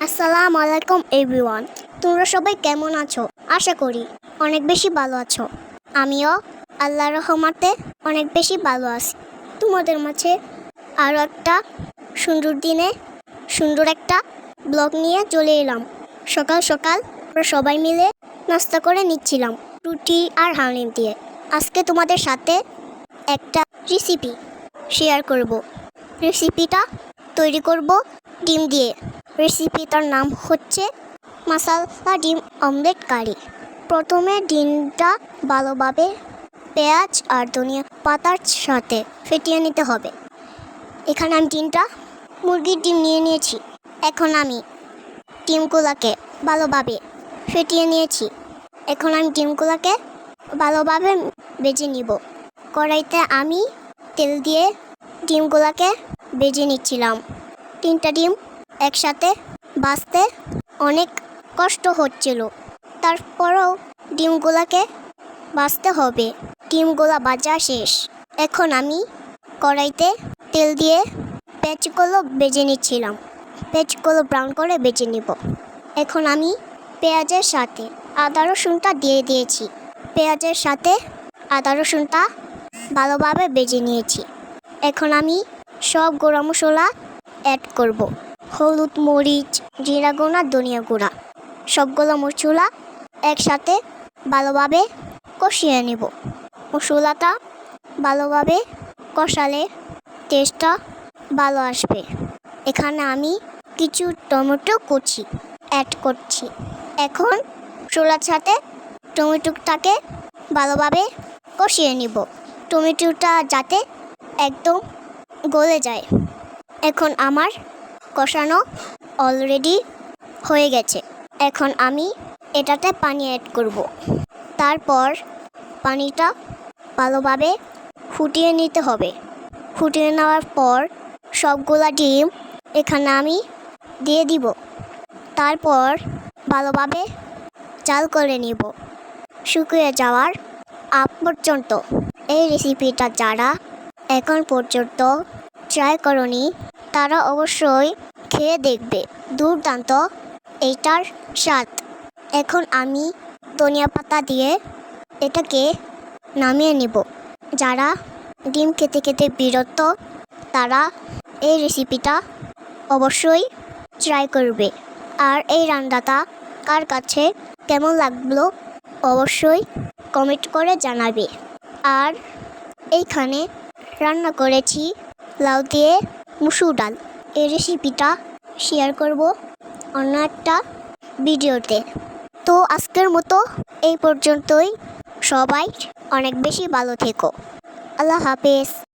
আসসালামু আলাইকুম, এভরিওয়ান। তোমরা সবাই কেমন আছো? আশা করি অনেক বেশি ভালো আছো। আমিও আল্লাহ রহমাতে অনেক বেশি ভালো আছি। তোমাদের মাঝে আরও একটা সুন্দর দিনে, সুন্দর একটা ব্লগ নিয়ে চলে এলাম। সকাল সকাল আমরা সবাই মিলে নাস্তা করে নিচ্ছিলাম রুটি আর হালিম দিয়ে। আজকে তোমাদের সাথে একটা রেসিপি শেয়ার করব। রেসিপিটা তৈরি করব ডিম দিয়ে। রেসিপিটার নাম হচ্ছে মাসালা ডিম অমলেট কারি। প্রথমে ডিমটা ভালোভাবে পেঁয়াজ আর ধনিয়া পাতার সাথে ফেটিয়ে নিতে হবে। এখানে আমি ডিমটা মুরগির ডিম নিয়ে নিয়েছি। এখন আমি ডিমগুলোকে ভালোভাবে ফেটিয়ে নিয়েছি। এখন আমি ডিমগুলোকে ভালোভাবে বেজে নিব। কড়াইতে আমি তেল দিয়ে ডিমগুলোকে বেজে নিচ্ছিলাম। তিনটা ডিম একসাথে বাঁচতে অনেক কষ্ট হচ্ছিল। তারপরেও ডিমগুলোকে বাঁচতে হবে। ডিমগুলো বাজা শেষ। এখন আমি কড়াইতে তেল দিয়ে পেঁচগুলো বেজে নিচ্ছিলাম। পেঁচগুলো ব্রাউন করে বেজে নিব। এখন আমি পেঁয়াজের সাথে আদা রসুনটা দিয়ে দিয়েছি। পেঁয়াজের সাথে আদা রসুনটা ভালোভাবে বেজে নিয়েছি। এখন আমি সব গরম মশলা অ্যাড করব। হলুদ, মরিচ, জিরা গুঁড়া, ধনিয়া গুঁড়া। সবগুলো মশলা একসাথে ভালোভাবে কষিয়ে নেব। মশলাটা ভালোভাবে কষালে টেস্টটা ভালো আসবে। এখানে আমি কিছু টমেটো কুচি অ্যাড করছি। এখন মশলার সাথে টমেটোটাকে ভালোভাবে কষিয়ে নিব। টমেটোটা যাতে একদম গলে যায়। এখন আমার কষানো অলরেডি হয়ে গেছে। এখন আমি এটাতে পানি অ্যাড করব। তারপর পানিটা ভালোভাবে ফুটিয়ে নিতে হবে। ফুটিয়ে নেওয়ার পর সবগুলা ডিম এখানে আমি দিয়ে দিব। তারপর ভালোভাবে চাল করে নিব। শুকিয়ে যাওয়ার আগ পর্যন্ত। এই রেসিপিটা যারা এখন পর্যন্ত ট্রাই করনি তারা অবশ্যই খেয়ে দেখবে। দুর্দান্ত এইটার স্বাদ। এখন আমি ধনিয়া পাতা দিয়ে এটাকে নামিয়ে নেব। যারা ডিম খেতে খেতে বিরত তারা এই রেসিপিটা অবশ্যই ট্রাই করবে। আর এই রান্নাটা কার কাছে কেমন লাগল অবশ্যই কমেন্ট করে জানাবে। আর এইখানে রান্না করেছি লাউ দিয়ে মুসুর ডাল এই রেসিপিটা শেয়ার করব অন্য একটা ভিডিওতে তো আজকের মতো এই পর্যন্তই। সবাই অনেক বেশি ভালো থেকো। আল্লাহ হাফেজ।